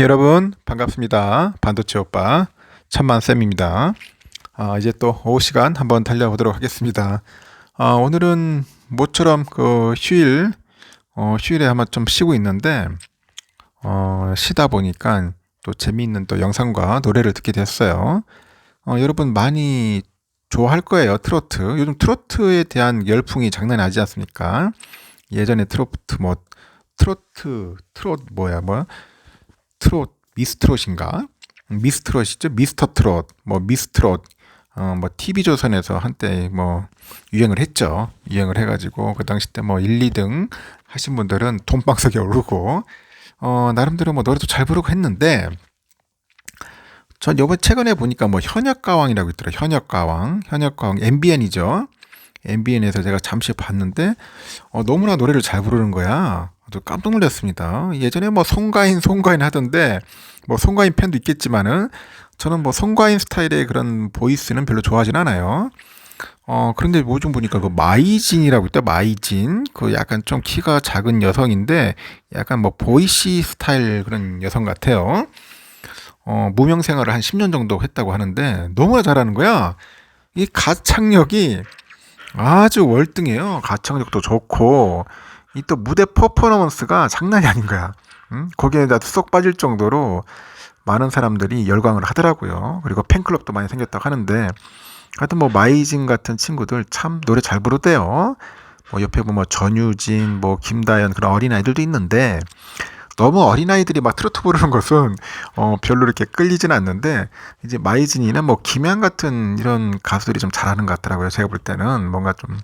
여러분 반갑습니다. 반도체 오빠 천만 쌤입니다. 아, 이제 또 오후 시간 한번 달려보도록 하겠습니다. 아, 오늘은 모처럼 그 휴일 어, 휴일에 한번 좀 쉬고 있는데 어, 쉬다 보니까 또 재미있는 또 영상과 노래를 듣게 됐어요. 어, 여러분 많이 좋아할 거예요 트로트. 요즘 트로트에 대한 열풍이 장난이 아니지 않습니까? 예전에 트로트 뭐 트로트 트롯 뭐야 뭐 트롯 미스트롯인가? 미스트롯이죠. 미스터 트롯, 뭐 미스트롯, 어, 뭐 TV조선에서 한때 뭐 유행을 했죠. 유행을 해가지고 그 당시 때 뭐 1, 2등 하신 분들은 돈방석에 오르고 어, 나름대로 뭐 노래도 잘 부르고 했는데 전 요번 최근에 보니까 뭐 현역가왕이라고 있더라고요. 현역가왕, 현역가왕 MBN이죠. MBN에서 제가 잠시 봤는데 어, 너무나 노래를 잘 부르는 거야. 아주 깜짝 놀랐습니다. 예전에 뭐 송가인 송가인 하던데 뭐 송가인 팬도 있겠지만은 저는 뭐 송가인 스타일의 그런 보이스는 별로 좋아하진 않아요. 어 그런데 뭐 좀 보니까 그 마이진이라고 있다 마이진 그 약간 좀 키가 작은 여성인데 약간 뭐 보이시 스타일 그런 여성 같아요. 어 무명 생활을 한 10년 정도 했다고 하는데 너무나 잘하는 거야. 이 가창력이 아주 월등해요. 가창력도 좋고 이 또 무대 퍼포먼스가 장난이 아닌 거야. 응? 거기에 나쏙 빠질 정도로 많은 사람들이 열광을 하더라고요. 그리고 팬클럽도 많이 생겼다고 하는데 하여튼 뭐 마이진 같은 친구들 참 노래 잘 부르대요. 뭐 옆에 보면 뭐 전유진, 뭐 김다연 그런 어린 아이들도 있는데 너무 어린아이들이 막 트로트 부르는 것은 어 별로 이렇게 끌리진 않는데 이제 마이진이나 뭐 김양 같은 이런 가수들이 좀 잘하는 것 같더라고요. 제가 볼 때는 뭔가 좀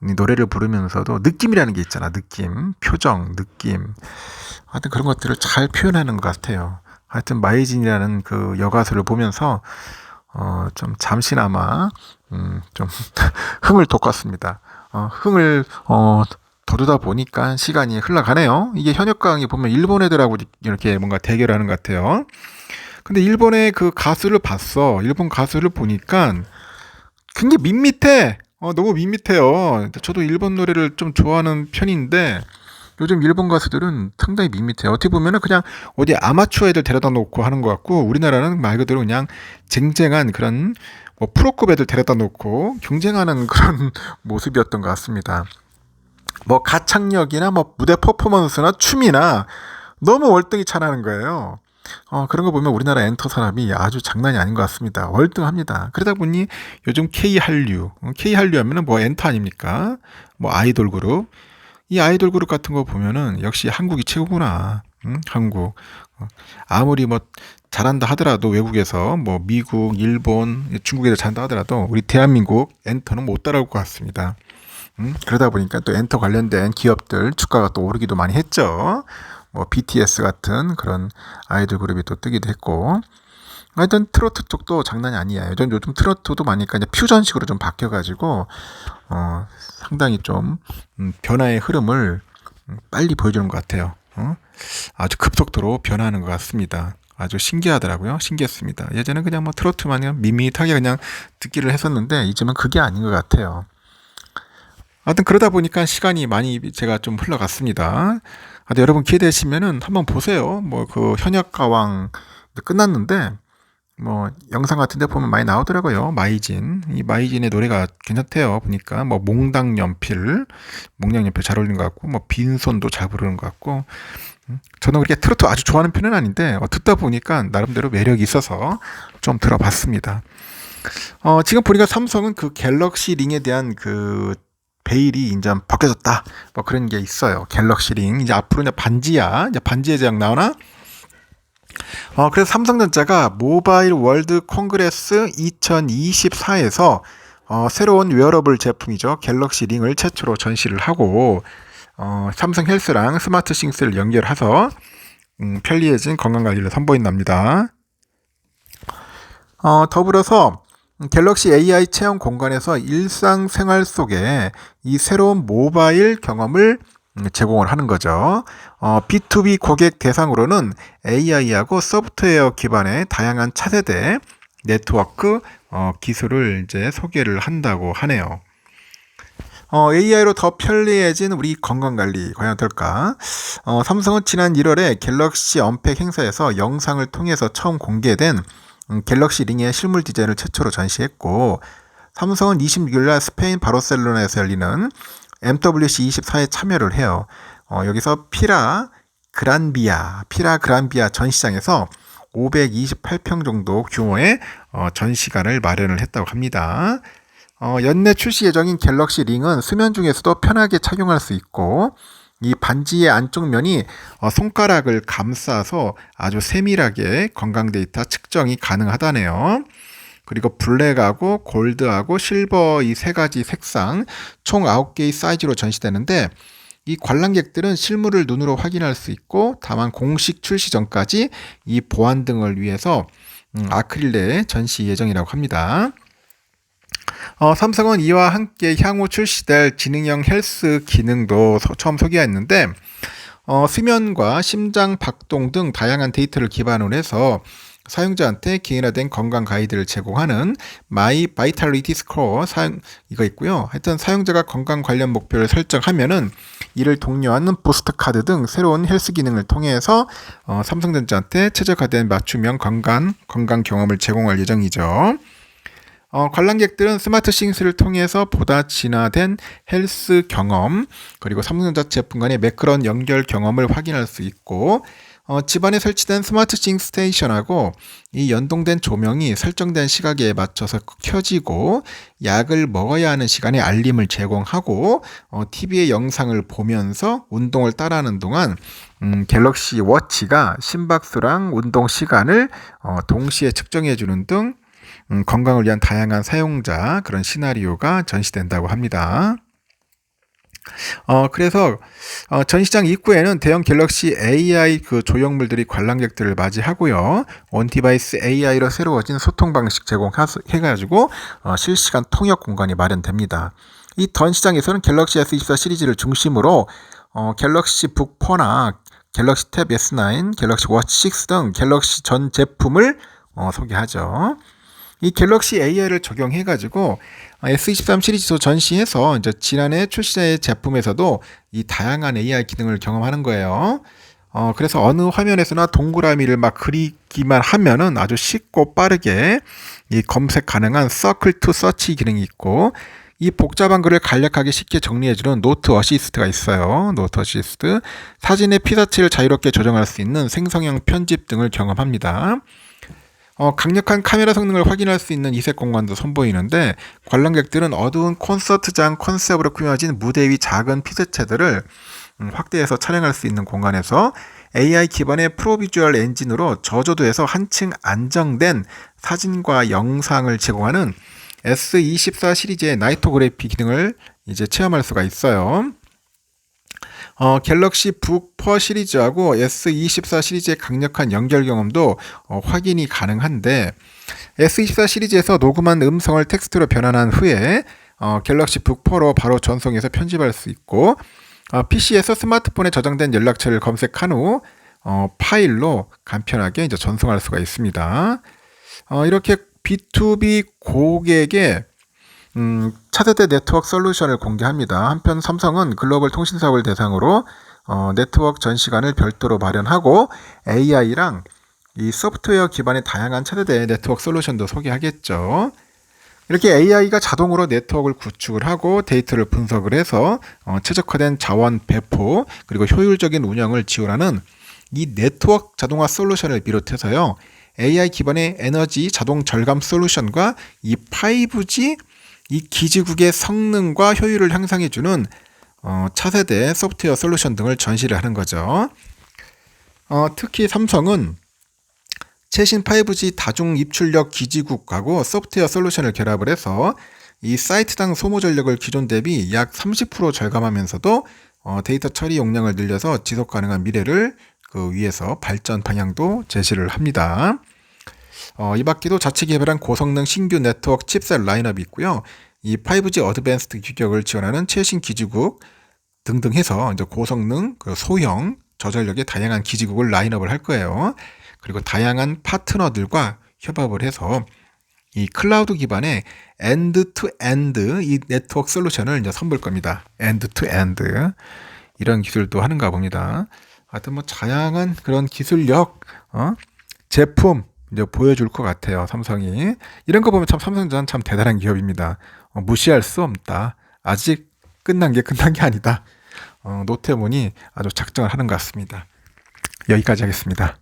노래를 부르면서도 느낌이라는 게 있잖아. 느낌, 표정, 느낌. 하여튼 그런 것들을 잘 표현하는 것 같아요. 하여튼 마이진이라는 그 여가수를 보면서 어 좀 잠시나마 음 좀 흥을 돋궜습니다. 어 흥을 어 더두다 보니까 시간이 흘러가네요. 이게 현역강이 보면 일본 애들하고 이렇게 뭔가 대결하는 것 같아요. 근데 일본의 그 가수를 봤어. 일본 가수를 보니까 굉장히 밋밋해. 어, 너무 밋밋해요. 저도 일본 노래를 좀 좋아하는 편인데 요즘 일본 가수들은 상당히 밋밋해요. 어떻게 보면은 그냥 어디 아마추어 애들 데려다 놓고 하는 것 같고 우리나라는 말 그대로 그냥 쟁쟁한 그런 뭐 프로급 애들 데려다 놓고 경쟁하는 그런 모습이었던 것 같습니다. 뭐 가창력이나 뭐 무대 퍼포먼스나 춤이나 너무 월등히 차나는 거예요. 어, 그런 거 보면 우리나라 엔터 산업이 아주 장난이 아닌 것 같습니다. 월등합니다. 그러다 보니 요즘 K 한류, 어, K 한류 하면은 뭐 엔터 아닙니까? 뭐 아이돌 그룹. 이 아이돌 그룹 같은 거 보면은 역시 한국이 최고구나. 응? 한국. 어, 아무리 뭐 잘한다 하더라도 외국에서 뭐 미국, 일본, 중국에서 잘한다 하더라도 우리 대한민국 엔터는 못 따라올 것 같습니다. 음, 그러다 보니까 또 엔터 관련된 기업들 주가가 또 오르기도 많이 했죠. 뭐 BTS 같은 그런 아이돌 그룹이 또 뜨기도 했고. 하여튼 트로트 쪽도 장난이 아니에요. 요즘, 요즘 트로트도 많으니까 이제 퓨전식으로 좀 바뀌어가지고, 어, 상당히 좀, 음, 변화의 흐름을 음, 빨리 보여주는 것 같아요. 어? 아주 급속도로 변화하는 것 같습니다. 아주 신기하더라고요. 신기했습니다. 예전에 그냥 뭐 트로트만 밋밋하게 그냥 듣기를 했었는데, 이제는 그게 아닌 것 같아요. 하여튼 그러다 보니까 시간이 많이 제가 좀 흘러갔습니다. 하여튼 여러분 기회 되시면은 한번 보세요. 뭐 그 현역 가왕 끝났는데 뭐 영상 같은 데 보면 많이 나오더라고요. 마이진. 이 마이진의 노래가 괜찮대요. 보니까 뭐 몽당 연필, 몽당 연필 잘 어울리는 것 같고 뭐 빈손도 잘 부르는 것 같고 음, 저는 그렇게 트로트 아주 좋아하는 편은 아닌데 어, 듣다 보니까 나름대로 매력이 있어서 좀 들어봤습니다. 어, 지금 보니까 삼성은 그 갤럭시 링에 대한 그 베일이 이제 벗겨졌다. 뭐 그런 게 있어요. 갤럭시 링. 이제 앞으로 이제 반지야. 이제 반지의 제작 나오나? 어, 그래서 삼성전자가 모바일 월드 콩그레스 2024에서 어, 새로운 웨어러블 제품이죠. 갤럭시 링을 최초로 전시를 하고 어, 삼성 헬스랑 스마트 싱스를 연결해서 음, 편리해진 건강 관리를 선보인답니다. 어, 더불어서 갤럭시 AI 체험 공간에서 일상생활 속에 이 새로운 모바일 경험을 제공을 하는 거죠. 어, B2B 고객 대상으로는 AI하고 소프트웨어 기반의 다양한 차세대 네트워크 어, 기술을 이제 소개를 한다고 하네요. 어, AI로 더 편리해진 우리 건강관리 과연 어떨까? 어, 삼성은 지난 1월에 갤럭시 언팩 행사에서 영상을 통해서 처음 공개된 음, 갤럭시 링의 실물 디자인을 최초로 전시했고 삼성은 26일날 스페인 바르셀로나에서 열리는 MWC 24에 참여를 해요. 어, 여기서 피라 그란비아, 피라 그란비아 전시장에서 528평 정도 규모의 어, 전시관을 마련을 했다고 합니다. 어, 연내 출시 예정인 갤럭시 링은 수면 중에서도 편하게 착용할 수 있고 이 반지의 안쪽 면이 어, 손가락을 감싸서 아주 세밀하게 건강 데이터 측정이 가능하다네요. 그리고 블랙하고 골드하고 실버 이 세 가지 색상 총 9개의 사이즈로 전시되는데 이 관람객들은 실물을 눈으로 확인할 수 있고 다만 공식 출시 전까지 이 보안 등을 위해서 음, 아크릴레 전시 예정이라고 합니다. 어, 삼성은 이와 함께 향후 출시될 지능형 헬스 기능도 서, 처음 소개했는데 어, 수면과 심장 박동 등 다양한 데이터를 기반으로 해서 사용자한테 개인화된 건강 가이드를 제공하는 마이 바이탈리티 스코어 사용 이거 있고요. 하여튼 사용자가 건강 관련 목표를 설정하면은 이를 독려하는 부스트 카드 등 새로운 헬스 기능을 통해서 어, 삼성전자한테 최적화된 맞춤형 건강 건강 경험을 제공할 예정이죠. 어, 관람객들은 스마트 싱스를 통해서 보다 진화된 헬스 경험 그리고 삼성전자 제품 간의 매끄러운 연결 경험을 확인할 수 있고 어, 집안에 설치된 스마트 싱 스테이션하고 이 연동된 조명이 설정된 시각에 맞춰서 켜지고 약을 먹어야 하는 시간에 알림을 제공하고 어, TV의 영상을 보면서 운동을 따라하는 동안 음, 갤럭시 워치가 심박수랑 운동 시간을 어, 동시에 측정해 주는 등 음, 건강을 위한 다양한 사용자 그런 시나리오가 전시된다고 합니다. 어, 그래서 어, 전시장 입구에는 대형 갤럭시 AI 그 조형물들이 관람객들을 맞이하고요. 온디바이스 AI로 새로워진 소통 방식 제공해가지고 어, 실시간 통역 공간이 마련됩니다. 이 전시장에서는 갤럭시 S24 시리즈를 중심으로 어, 갤럭시 북 4나 갤럭시 탭 S9, 갤럭시 워치 6 등 갤럭시 전 제품을 어, 소개하죠. 이 갤럭시 AI를 적용해가지고 S23 시리즈 전시해서 이제 지난해 출시의 제품에서도 이 다양한 AI 기능을 경험하는 거예요. 어, 그래서 어느 화면에서나 동그라미를 막 그리기만 하면은 아주 쉽고 빠르게 이 검색 가능한 서클 투 서치 기능이 있고 이 복잡한 글을 간략하게 쉽게 정리해주는 노트 어시스트가 있어요. 노트 어시스트. 사진의 피사체를 자유롭게 조정할 수 있는 생성형 편집 등을 경험합니다. 어, 강력한 카메라 성능을 확인할 수 있는 이색 공간도 선보이는데 관람객들은 어두운 콘서트장 컨셉으로 꾸며진 무대 위 작은 피드체들을 음, 확대해서 촬영할 수 있는 공간에서 AI 기반의 프로비주얼 엔진으로 저조도에서 한층 안정된 사진과 영상을 제공하는 S24 시리즈의 나이토그래피 기능을 이제 체험할 수가 있어요. 어, 갤럭시 북 퍼 시리즈하고 S24 시리즈의 강력한 연결 경험도 어, 확인이 가능한데 S24 시리즈에서 녹음한 음성을 텍스트로 변환한 후에 어, 갤럭시 북 퍼로 바로 전송해서 편집할 수 있고 어, PC에서 스마트폰에 저장된 연락처를 검색한 후 어, 파일로 간편하게 이제 전송할 수가 있습니다. 어, 이렇게 B2B 고객의 음, 차세대 네트워크 솔루션을 공개합니다. 한편 삼성은 글로벌 통신 사업을 대상으로 어, 네트워크 전시관을 별도로 마련하고 AI랑 이 소프트웨어 기반의 다양한 차세대 네트워크 솔루션도 소개하겠죠. 이렇게 AI가 자동으로 네트워크를 구축을 하고 데이터를 분석을 해서 어, 최적화된 자원 배포 그리고 효율적인 운영을 지원하는 이 네트워크 자동화 솔루션을 비롯해서요. AI 기반의 에너지 자동 절감 솔루션과 이 5G 이 기지국의 성능과 효율을 향상해주는 어, 차세대 소프트웨어 솔루션 등을 전시를 하는 거죠. 어, 특히 삼성은 최신 5G 다중 입출력 기지국하고 소프트웨어 솔루션을 결합을 해서 이 사이트당 소모 전력을 기존 대비 약 30% 절감하면서도 어, 데이터 처리 용량을 늘려서 지속 가능한 미래를 그 위해서 발전 방향도 제시를 합니다. 어, 이 밖에도 자체 개발한 고성능 신규 네트워크 칩셋 라인업이 있고요. 이 5G 어드밴스드 규격을 지원하는 최신 기지국 등등 해서 이제 고성능, 그 소형, 저전력의 다양한 기지국을 라인업을 할 거예요. 그리고 다양한 파트너들과 협업을 해서 이 클라우드 기반의 엔드 투 엔드 이 네트워크 솔루션을 이제 선보일 겁니다. 엔드 투 엔드 이런 기술도 하는가 봅니다. 하여튼 뭐 다양한 그런 기술력, 어? 제품 이제 보여줄 것 같아요. 삼성이 이런 거 보면 참 삼성전자 참 대단한 기업입니다. 어, 무시할 수 없다. 아직 끝난 게 끝난 게 아니다. 어, 노태문이 아주 작정을 하는 것 같습니다. 여기까지 하겠습니다.